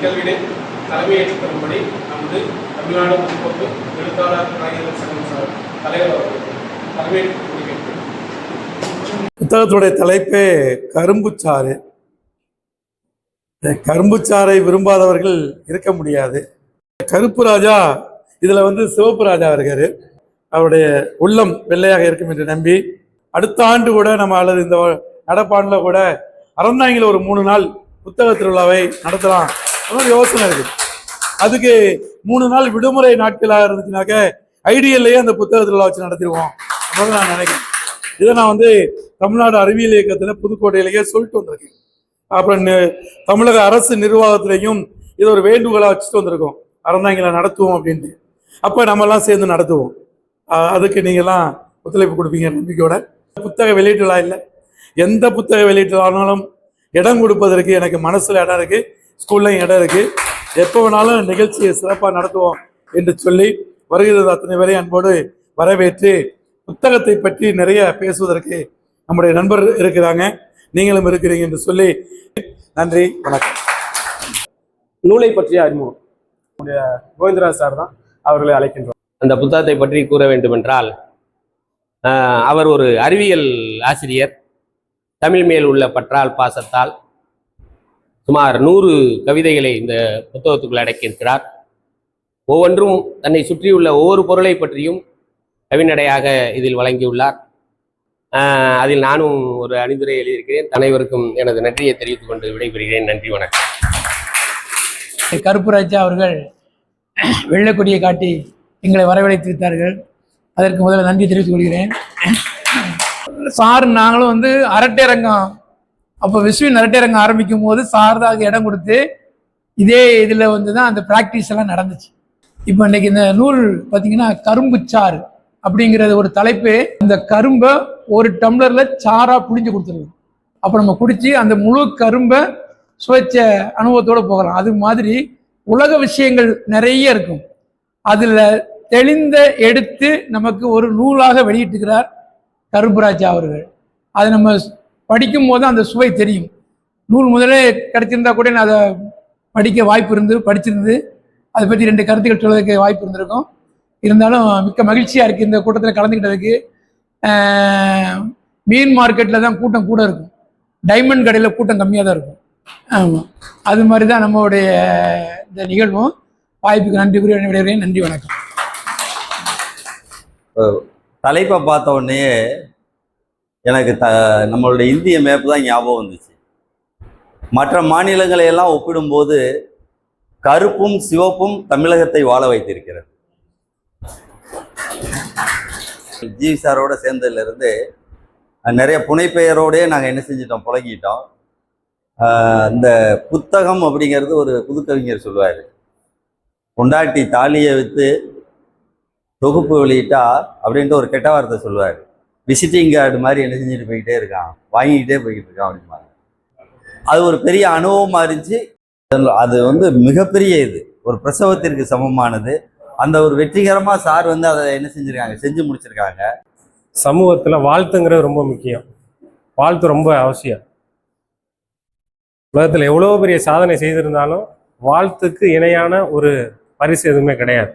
நிகழ்வினை தலைமையேற்றுக் தரும்படி நமது தமிழ்நாடு முற்போக்கு எழுத்தாளர் கலைஞர்கள் சங்கம் சார் தலைவர் அவர்கள் தலைமையேற்று புத்தகத்துடைய தலைப்பே கரும்புச்சாறு. இந்த கரும்புச்சாறை விரும்பாதவர்கள் இருக்க முடியாது. கருப்பு ராஜா இதில் வந்து சிவப்பு ராஜா இருக்காரு. அவருடைய உள்ளம் வெள்ளையாக இருக்கும் என்று நம்பி அடுத்த ஆண்டு கூட நம்ம அல்லது இந்த நடப்பாண்டில் கூட அறந்தாங்கில ஒரு மூணு நாள் புத்தக திருவிழாவை நடத்தலாம். ஒரு யோசனை இருக்கு. அதுக்கு மூணு நாள் விடுமுறை நாட்களாக இருந்துச்சுனாக்க ஐடியல்லையே அந்த புத்தக திருவிழா வச்சு நடத்திடுவோம் அப்படின்னு நான் நினைக்கிறேன். இதை நான் வந்து தமிழ்நாடு அறிவியல் இயக்கத்துல புதுக்கோட்டையிலேயே சொல்லிட்டு வந்திருக்கேன். அப்புறம் தமிழக அரசு நிர்வாகத்திலையும் இது ஒரு வேண்டுகோளாக வச்சுட்டு வந்திருக்கோம். அறந்தாங்கில நடத்துவோம் அப்படின்ட்டு. அப்போ நம்மலாம் சேர்ந்து நடத்துவோம். அதுக்கு நீங்கள்லாம் ஒத்துழைப்பு கொடுப்பீங்க நம்பிக்கையோட. புத்தக வெளியீட்டுலாம் இல்லை. எந்த புத்தக வெளியீட்டுலானாலும் இடம் கொடுப்பதற்கு எனக்கு மனசில் இடம் இருக்குது ஸ்கூல்லையும் இடம் இருக்கு. எப்போ வேணாலும் நிகழ்ச்சியை சிறப்பாக நடத்துவோம் என்று சொல்லி வருகிறது அத்தனை பேரை அன்போடு வரவேற்று புத்தகத்தை பற்றி நிறைய பேசுவதற்கு நம்முடைய நண்பர் இருக்கிறாங்க. நீங்களும் இருக்கிறீங்க என்று சொல்லி நன்றி வணக்கம். நூலை பற்றிய அறிமுகம். நம்முடைய கோவிந்தராஜ் சார் தான் அவர்களை அழைக்கின்றோம். அந்த புத்தகத்தை பற்றி கூற வேண்டுமென்றால் அவர் ஒரு அறிவியல் ஆசிரியர் தமிழ் மேல் உள்ள பற்றால் பாசத்தால் சுமார் நூறு கவிதைகளை இந்த புத்தகத்துக்குள் அடக்கியிருக்கிறார். ஒவ்வொன்றும் தன்னை சுற்றியுள்ள ஒவ்வொரு பொருளை பற்றியும் கவிநடையாக இதில் வழங்கியுள்ளார். அதில் நானும் ஒரு அணிந்துரை எழுதியிருக்கிறேன். அனைவருக்கும் எனது நன்றியை தெரிவித்துக் கொண்டு விடைபெறுகிறேன். நன்றி வணக்கம். கருப்பு ராஜா அவர்கள் வெள்ளக்கொடியை காட்டி எங்களை வரவழைத்திருத்தார்கள் அதற்கு முதல்ல நன்றி தெரிவித்துக் கொள்கிறேன். சார் நாங்களும் வந்து அரட்டை அரங்கம் அப்போ விஸ்வின் நரட்டரங்க ஆரம்பிக்கும் போது சாரதாவுக்கு இடம் கொடுத்து இதே இதில் வந்து தான் அந்த ப்ராக்டிஸ் எல்லாம் நடந்துச்சு. இப்போ இன்னைக்கு இந்த நூல் பார்த்தீங்கன்னா கரும்பு சாறு அப்படிங்கிறது ஒரு தலைப்பு. இந்த கரும்பை ஒரு டம்ளரில் சாராக புழிஞ்சு கொடுத்துருது. அப்போ நம்ம குடித்து அந்த முழு கரும்பை சுவைச்ச அனுபவத்தோட போகலாம். அது மாதிரி உலக விஷயங்கள் நிறைய இருக்கும். அதில் தெளிந்த எடுத்து நமக்கு ஒரு நூலாக வெளியிட்டுக்கிறார் கருப்புராஜா அவர்கள். அதை நம்ம படிக்கும் போது அந்த சுவை தெரியும். நூல் முதலே கிடைச்சிருந்தா கூட நான் அதை படிக்க வாய்ப்பு இருந்து படிச்சிருந்து அதை பற்றி ரெண்டு கருத்துக்கள் சொல்வதற்கு வாய்ப்பு இருந்திருக்கும். இருந்தாலும் மிக்க மகிழ்ச்சியாக இருக்குது இந்த கூட்டத்தில் கலந்துக்கிட்டதுக்கு மீன் மார்க்கெட்டில் தான் கூட்டம் கூட இருக்கும். டைமண்ட் கடையில் கூட்டம் கம்மியாக தான் இருக்கும். ஆமாம் அது மாதிரி தான் நம்மளுடைய இந்த நிகழ்வும். வாய்ப்புக்கு நன்றி கூறி விடைகிறேன் நன்றி வணக்கம். தலைப்பை பார்த்த உடனே எனக்கு த நம்மளுடைய இந்திய மேப்பு தான் ஞாபகம் வந்துச்சு. மற்ற மாநிலங்களை எல்லாம் ஒப்பிடும்போது கருப்பும் சிவப்பும் தமிழகத்தை வாழ வைத்திருக்கிறது. ஜி சாரோட சேர்ந்ததுலேருந்து நிறைய புனைப்பெயரோடே நாங்கள் என்ன செஞ்சிட்டோம் புழங்கிட்டோம் இந்த புத்தகம் அப்படிங்கிறது ஒரு புதுக்கவிஞர் சொல்லுவார். கொண்டாட்டி தாலியை விற்று தொகுப்பு வெளியிட்டா அப்படின்ட்டு ஒரு கெட்ட வார்த்தை சொல்லுவார். விசிட்டிங் கார்டு மாதிரி என்ன செஞ்சுட்டு போய்கிட்டே இருக்கான். வாங்கிக்கிட்டே போய்கிட்டு இருக்கான் அப்படிம்பாங்க. அது ஒரு பெரிய அனுபவமாக இருந்துச்சு. அது வந்து மிகப்பெரிய இது. ஒரு பிரசவத்திற்கு சமமானது. அந்த ஒரு வெற்றிகரமாக சார் வந்து அதை என்ன செஞ்சுருக்காங்க? செஞ்சு முடிச்சிருக்காங்க. சமூகத்தில் வாழ்த்துங்கிறது ரொம்ப முக்கியம். வாழ்த்து ரொம்ப அவசியம். உலகத்தில் எவ்வளோ பெரிய சாதனை செய்திருந்தாலும் வாழ்த்துக்கு இணையான ஒரு பரிசு எதுவுமே கிடையாது.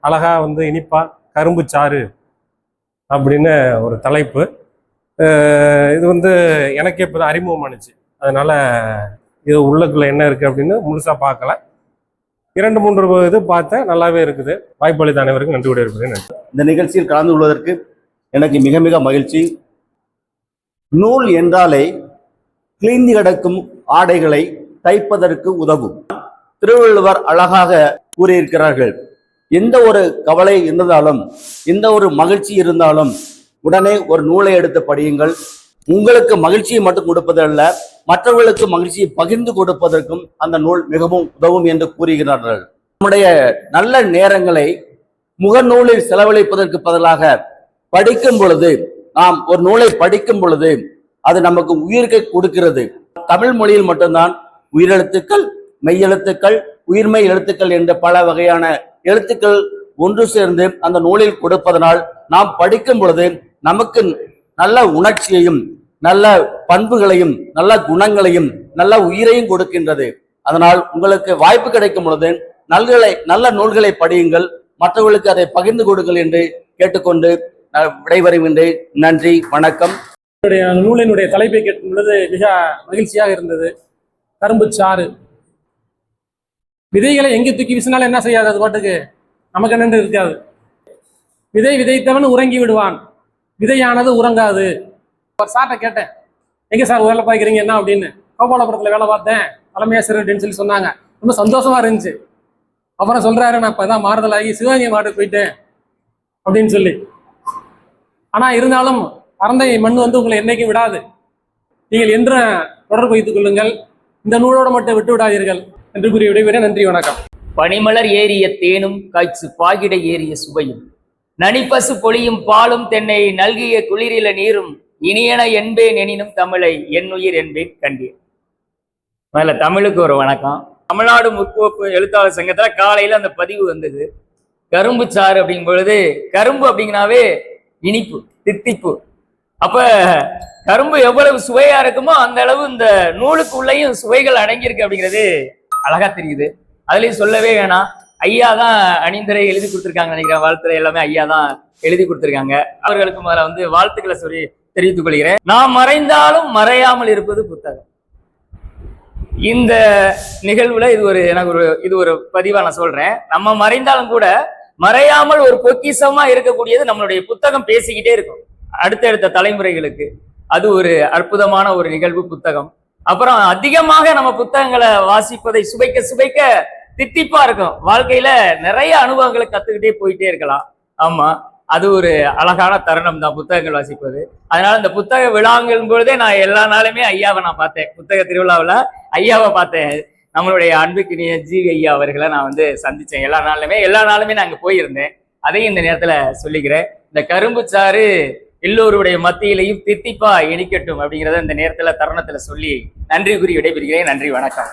அழகா வந்து இனிப்பா கரும்பு சாறு அப்படின்னு ஒரு தலைப்பு. இது வந்து எனக்கே இப்போ தான் அறிமுகமானுச்சு அதனால் இது உள்ளக்குள்ளே என்ன இருக்குது அப்படின்னு முழுசாக பார்க்கல இரண்டு மூன்று இது பார்த்தேன் நல்லாவே இருக்குது. வாய்ப்பளித்த அனைவருக்கும் நன்றி கூட இருப்பது நன்றி. இந்த நிகழ்ச்சியில் கலந்து கொள்வதற்கு எனக்கு மிக மிக மகிழ்ச்சி. நூல் என்றாலே கிழிந்து கிடக்கும் ஆடைகளை தைப்பதற்கு உதவும். திருவள்ளுவர் அழகாக கூறியிருக்கிறார்கள். எந்த ஒரு கவலை இருந்தாலும் எந்த ஒரு மகிழ்ச்சி இருந்தாலும் உடனே ஒரு நூலை எடுத்து படியுங்கள். உங்களுக்கு மகிழ்ச்சியை மட்டும் கொடுப்பதல்ல மற்றவர்களுக்கு மகிழ்ச்சியை பகிர்ந்து கொடுப்பதற்கும் அந்த நூல் மிகவும் உதவும் என்று கூறுகிறார்கள். நம்முடைய நல்ல நேரங்களை முகநூலில் செலவழிப்பதற்கு பதிலாக படிக்கும் பொழுது நாம் ஒரு நூலை படிக்கும் பொழுது அது நமக்கு உயிர்கை கொடுக்கிறது. தமிழ் மொழியில் மட்டும்தான் உயிரெழுத்துக்கள் மெய்யெழுத்துக்கள் உயிர்மெய் எழுத்துக்கள் என்ற பல வகையான எழுத்துக்கள் ஒன்று சேர்ந்து அந்த நூலில் கொடுப்பதனால் நாம் படிக்கும் பொழுது நமக்கு நல்ல உணர்ச்சியையும் நல்ல பண்புகளையும் நல்ல குணங்களையும் நல்ல உயிரையும் கொடுக்கின்றது. அதனால் உங்களுக்கு வாய்ப்பு கிடைக்கும் பொழுது நல்களை நல்ல நூல்களை படியுங்கள். மற்றவர்களுக்கு அதை பகிர்ந்து கொடுங்கள் என்று கேட்டுக்கொண்டு விடைபெறுகின்றேன். நன்றி வணக்கம். நூலினுடைய தலைப்பை கேட்கும் பொழுது மிக மகிழ்ச்சியாக இருந்தது. கரும்பு சாறு விதைகளை எங்கே தூக்கி வீசினாலும் என்ன செய்யாது? அது பாட்டுக்கு நமக்கு என்னென்று இருக்காது விதை விதைத்தவன் உறங்கி விடுவான். விதையானது உறங்காது. ஒரு சார்ட்ட கேட்டேன். எங்கே சார் வேலை பார்க்குறீங்க என்ன அப்படின்னு? கோபாலபுரத்தில் வேலை பார்த்தேன். தலைமையாசிரியர் அப்படின்னு சொல்லி சொன்னாங்க. ரொம்ப சந்தோஷமா இருந்துச்சு. அப்புறம் சொல்றாரு நான் இப்பதான் மாறுதலாகி சிவகங்கை மாவட்டத்துக்கு போயிட்டேன். அப்படின்னு சொல்லி. ஆனால் இருந்தாலும் பரந்தை மண் வந்து உங்களை என்னைக்கும் விடாது. நீங்கள் என்ற தொடர்பு வைத்துக் கொள்ளுங்கள். இந்த நூலோடு மட்டும் விட்டு விடாதீர்கள். என்று கூறி விடைபெற நன்றி வணக்கம். பனிமலர் ஏறிய தேனும் காய்ச்சு பாகிட ஏறிய சுவையும். நனிப்பசு பொழியும் பாலும் தென்னை நல்கிய குளிரில நீரும் இனியன என்பேன் எனினும் தமிழை என்னுயிர் என்பேன் கண்டேன். முதல்ல தமிழுக்கு ஒரு வணக்கம். தமிழ்நாடு முற்போக்கு எழுத்தாளர் சங்கத்தில் காலையில் அந்த பதிவு வந்தது. கரும்பு சாறு அப்படிங்கும் பொழுது கரும்பு அப்படிங்கனாவே இனிப்பு தித்திப்பு. அப்ப கரும்பு எவ்வளவு சுவையா இருக்குமோ அந்த அளவு இந்த நூலுக்குள்ளேயும் சுவைகள் அடங்கியிருக்கு அப்படிங்கிறது அழகா தெரியுது. அதுலயும் சொல்லவே வேணாம் ஐயா தான் அணிந்தரை எழுதி கொடுத்துருக்காங்க நினைக்கிறேன். வாழ்த்துறை எல்லாமே ஐயா தான் எழுதி கொடுத்துருக்காங்க. அவர்களுக்கு முதல்ல வந்து வாழ்த்துக்களை சொல்லி தெரிவித்துக் கொள்கிறேன். நான் மறைந்தாலும் மறையாமல் இருப்பது புத்தகம். இந்த நிகழ்வுல இது ஒரு எனக்கு ஒரு இது ஒரு பதிவா நான் சொல்றேன். நம்ம மறைந்தாலும் கூட மறையாமல் ஒரு பொக்கிஷமா இருக்கக்கூடியது நம்மளுடைய புத்தகம் பேசிக்கிட்டே இருக்கும். அடுத்தடுத்த தலைமுறைகளுக்கு. அது ஒரு அற்புதமான ஒரு நிகழ்வு புத்தகம். அப்புறம் அதிகமாக நம்ம புத்தகங்களை வாசிப்பதை சுவைக்க சுவைக்க தித்திப்பா இருக்கும். வாழ்க்கையில நிறைய அனுபவங்களை கத்துக்கிட்டே போயிட்டே இருக்கலாம். ஆமா அது ஒரு அழகான தருணம் தான் புத்தகங்கள் வாசிப்பது. அதனால இந்த புத்தக விழாங்கும் பொழுதே நான் எல்லா நாளுமே ஐயாவை நான் பார்த்தேன். புத்தக திருவிழாவில் ஐயாவை பார்த்தேன். நம்மளுடைய அன்புக்கினிய ஜி ஐயா அவர்களை நான் வந்து சந்திச்சேன். எல்லா நாளுமே எல்லா நாளுமே நான் அங்கே போயிருந்தேன். அதையும் இந்த நேரத்தில் சொல்லிக்கிறேன். இந்த கரும்பு சாறு எல்லோருடைய மத்தியிலையும் தித்திப்பா இனிக்கட்டும் அப்படிங்கிறத இந்த நேரத்துல தருணத்துல சொல்லி நன்றி கூறி விடைபெறுகிறேன். நன்றி வணக்கம்.